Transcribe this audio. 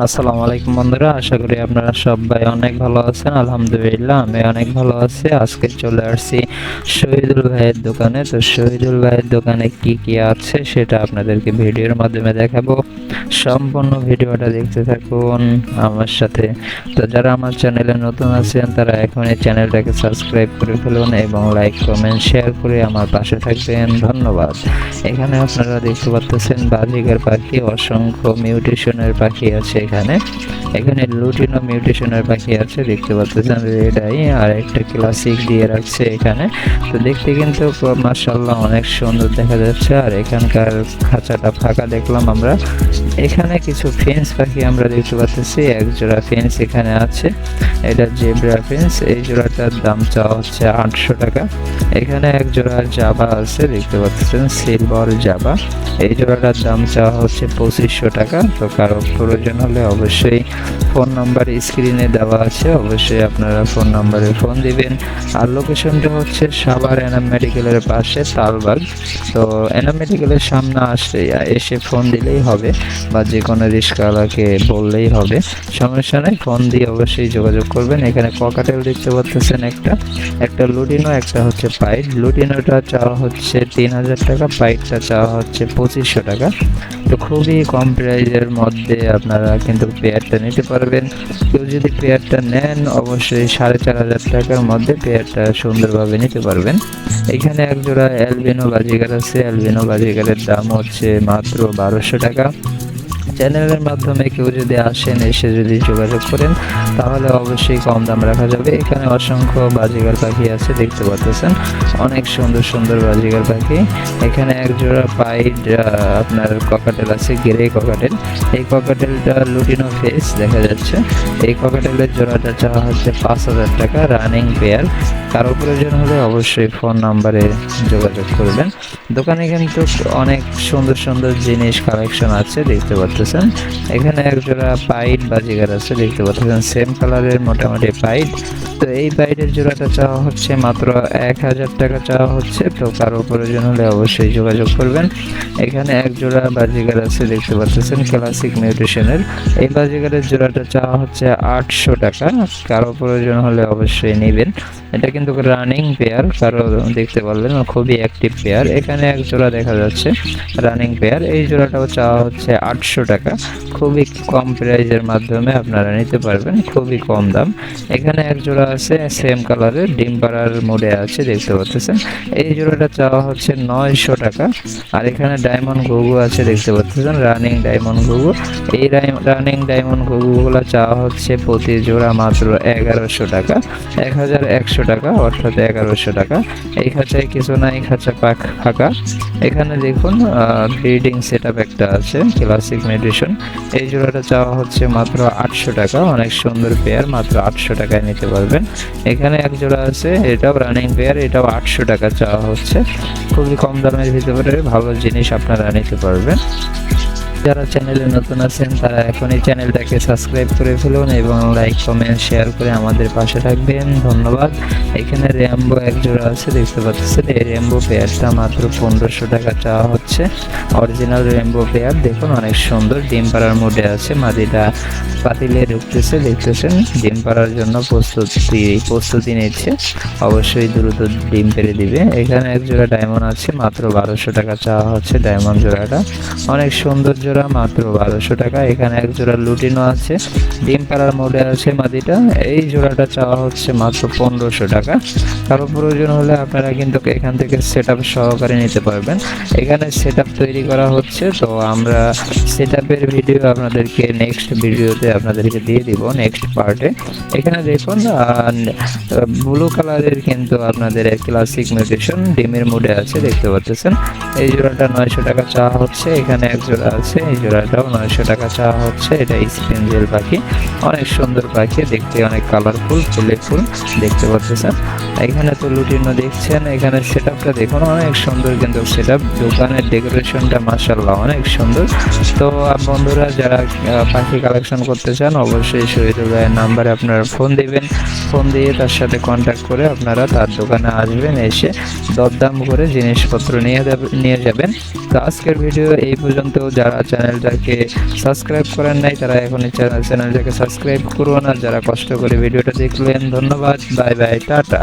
আসসালামু আলাইকুম বন্ধুরা, আশা করি আপনারা সবাই অনেক ভালো আছেন। আলহামদুলিল্লাহ, আমি অনেক ভালো আছি। আজকে চলে আসছি শহীদুল ভাইয়ের দোকানে। তো শহীদুল ভাইয়ের দোকানে কি কি আছে সেটা আপনাদেরকে ভিডিওর মাধ্যমে দেখাবো। সম্পূর্ণ ভিডিওটা দেখতে থাকুন আমার সাথে। তো যারা আমার চ্যানেলে নতুন আছেন, তারা এখন এই চ্যানেলটাকে সাবস্ক্রাইব করে ফেলুন এবং লাইক, কমেন্ট, শেয়ার করে আমার পাশে থাকবেন। ধন্যবাদ। এখানে আপনারা দেখতে পাচ্ছেন বাজিকার পাখি, অসংখ্য মিউটেশনের পাখি আছে। এখানে। এখানে লুটিনো মিউটেশনের পাখি আছে, দেখতে পাচ্ছেন আই আর একটা ক্লাসিক দিয়ে রাখছে এখানে। তো দেখতে কিন্তু মার্শাল্লাহ অনেক সুন্দর দেখা যাচ্ছে। আর এখানকার খাঁচাটা ফাঁকা দেখলাম আমরা। এখানে কিছু ফেন্স পাখি আমরা দেখতে পাচ্ছি। এক জোড়া ফেন্স এখানে আছে। এটা জেব্রা ফেন্স এই জোড়াটার দাম চাওয়া হচ্ছে আটশো টাকা। এখানে এক জোড়া জাবা আছে, দেখতে পাচ্ছেন সিলভার জাবা। এই জোড়াটার দাম চাওয়া হচ্ছে পঁচিশশো টাকা। তো কারও প্রয়োজন হলে অবশ্যই ফোন নাম্বার স্ক্রিনে দেওয়া আছে, অবশ্যই আপনারা ফোন নাম্বারে ফোন দিবেন। আর লোকেশনটা হচ্ছে সাভার এনাম মেডিকেলের পাশে তালবাগ। তো এনাম মেডিকেলের সামনে আসলে এসে ফোন দিলেই হবে বা যে কোনো রিক্সাওয়ালাকে বললেই হবে। সমস্যা নেই, ফোন দিয়ে অবশ্যই যোগাযোগ করবেন। এখানে ককাটেল দেখতে পাচ্ছেন একটা একটা লুটিনো, একটা হচ্ছে পাইট। লুটিনোটা চাওয়া হচ্ছে তিন হাজার টাকা, পাইটটা চাওয়া হচ্ছে পঁচিশশো টাকা। তো খুবই কম প্রাইজের মধ্যে আপনারা কিন্তু পেয়ারটা নিতে পারবেন। কেউ যদি পেয়ারটা নেন, অবশ্যই সাড়ে চার হাজার টাকার মধ্যে পেয়ারটা সুন্দরভাবে নিতে পারবেন। এখানে এক জোড়া অ্যালবিনো বাজিগার আছে। অ্যালবিনো বাজিগারের দাম হচ্ছে মাত্র বারোশো টাকা। চ্যানেলের মাধ্যমে কেউ যদি আসেন, এসে যদি যোগাযোগ করেন, তাহলে অবশ্যই কম দাম রাখা যাবে। এখানে অসংখ্য বাজিগার পাখি আছে, দেখতে পাচ্ছেন। অনেক সুন্দর সুন্দর বাজিগার পাখি। এখানে এক জোড়া পাইড আপনার ককাটেল আছে গেরে ককাটেল এই ককাটেলটা লুটিনো ফেস দেখা যাচ্ছে। এই ককাটেলের জোড়াটা চাওয়া হচ্ছে পাঁচ হাজার টাকা রানিং পেয়ার কারও প্রয়োজন হলে অবশ্যই ফোন নাম্বারে যোগাযোগ করবেন। দোকানে কিন্তু অনেক সুন্দর সুন্দর জিনিস কালেকশন আছে, দেখতে পাচ্ছেন। এখানে একজোড়া পাইট বাজিগার আছে, দেখতে পাচ্ছেন। সেম কালারের মোটামুটি পাইট। তো এই বাইরের জোড়াটা চাওয়া হচ্ছে মাত্র এক হাজার টাকা চাওয়া হচ্ছে, তো কারও প্রয়োজন হলে অবশ্যই যোগাযোগ করবেন। এখানে এক জোড়া বাজিগার আছে, দেখতে পাচ্ছেন ক্লাসিক মিউটেশনের এই বাজিগারের জোড়াটা চাওয়া হচ্ছে আটশো টাকা, কারও প্রয়োজন হলে অবশ্যই নেবেন। এটা কিন্তু রানিং পেয়ার কারও দেখতে পারলেন, খুবই অ্যাক্টিভ পেয়ার এখানে এক জোড়া দেখা যাচ্ছে রানিং পেয়ার এই জোড়াটাও চাওয়া হচ্ছে আটশো টাকা। খুবই কম প্রাইজের মাধ্যমে আপনারা নিতে পারবেন, খুবই কম দাম। এখানে এক জোড়া আছে সেম কালারের ডিম পাড়ার মোডে আছে, দেখতে পাচ্ছেন। এই জোড়াটা চাওয়া হচ্ছে নয়শো টাকা। আর এখানে ডায়মন্ড ঘুঘু আছে, দেখতে পাচ্ছেন রানিং ডায়মন্ড ঘুঘু। এই রানিং ডায়মন্ড ঘুঘুগুলো চাওয়া হচ্ছে প্রতি জোড়া মাত্র এগারোশো টাকা। এক হাজার একশো টাকা, অর্থাৎ এগারোশো টাকা। এই খাঁচায় কিছু নাই খাঁচা পাক, ফাঁকা। এখানে দেখুন ব্রিডিং সেট একটা আছে ক্লাসিক মেডিসন এই জোড়াটা চাওয়া হচ্ছে মাত্র আটশো টাকা, অনেক সুন্দর পেয়ার মাত্র আটশো টাকায় নিতে পারবেন। এখানে এক জোড়া আছে, এটাও রানিং পেয়ার এটাও আটশো টাকা চাওয়া হচ্ছে। খুবই কম দামের ভিতরে ভালো জিনিস আপনারা নিতে পারবেন। যারা চ্যানেলে নতুন আছেন, তারা এখন এই চ্যানেলটাকে সাবস্ক্রাইব করে ফেলুন এবং লাইক কমেন্ট শেয়ার করে আমাদের পাশে থাকবেন। ধন্যবাদ। এখানে র্যাম্বো এক জোড়া আছে, দেখতে পাচ্ছেন? এই র্যাম্বো পেয়ারটা মাত্র পনেরোশো টাকা চাওয়া হচ্ছে। অরিজিনাল র্যাম্বো পেয়ার দেখুন, অনেক সুন্দর। ডিম পাড়ার মোডে আছে মাদিটা পাতিলে ঢুকতেছে, দেখতেছেন? ডিম পাড়ার জন্য প্রস্তুতি প্রস্তুতি নিচ্ছে। অবশ্যই দ্রুত ডিম পেরে দিবে। এখানে এক জোড়া ডায়মন্ড আছে, মাত্র বারোশো টাকা চাওয়া হচ্ছে ডায়মন্ড জোড়াটা। অনেক সুন্দর জোড়া মাত্র বারোশো টাকা। এখানে এক জোড়া লুটিনো আছে। ডিম পাড়ার মোডে আছে মাদিটা। এই জোড়াটা চাওয়া হচ্ছে মাত্র পনেরোশো টাকা। কারও প্রয়োজন হলে আপনারা কিন্তু এখান থেকে সেট আপ সহকারে নিতে পারবেন। এখানে সেট তৈরি করা হচ্ছে। তো আমরা সেট ভিডিও আপনাদেরকে নেক্সট ভিডিওতে আপনাদেরকে দিয়ে দিব নেক্সট পার্টে এখানে দেখুন ব্লু কালারের কিন্তু আপনাদের ক্লাসিক মিউটেশন ডিমের মোডে আছে, দেখতে পাচ্ছেন। এই জোড়াটা নয়শো টাকা চাওয়া হচ্ছে। এখানে এক জোড়া আছে। এই জোড়াটাও নয়শো টাকা চাওয়া হচ্ছে। এটা স্পেঞ্জেল পাখি। অনেক সুন্দর পাখি, দেখতে অনেক কালারফুল ফুলে ফুল দেখতে পাচ্ছেন। এখানে তো লুটিনো দেখছেন, এখানে সেট আপটা দেখুন, অনেক সুন্দর কিন্তু সেট আপ দোকানের ডেকোরেশনটা মাসাল্লাহ অনেক সুন্দর। তো বন্ধুরা, যারা পাখি কালেকশন করতে চান, অবশ্যই শহীদুল ভাইয়ের নাম্বারে আপনারা ফোন দিবেন। ফোন দিয়ে তার সাথে কন্ট্যাক্ট করে আপনারা তার দোকানে আসবেন, এসে দরদাম করে জিনিসপত্র নিয়ে নিয়ে যাবেন। তো, আজকের ভিডিও এই পর্যন্ত। যারা চ্যানেলটাকে সাবস্ক্রাইব করেন নাই, তারা এখনই চ্যানেলটাকে সাবস্ক্রাইব করুন। আর যারা কষ্ট করে ভিডিওটা দেখলেন ধন্যবাদ। Bye bye, ta ta.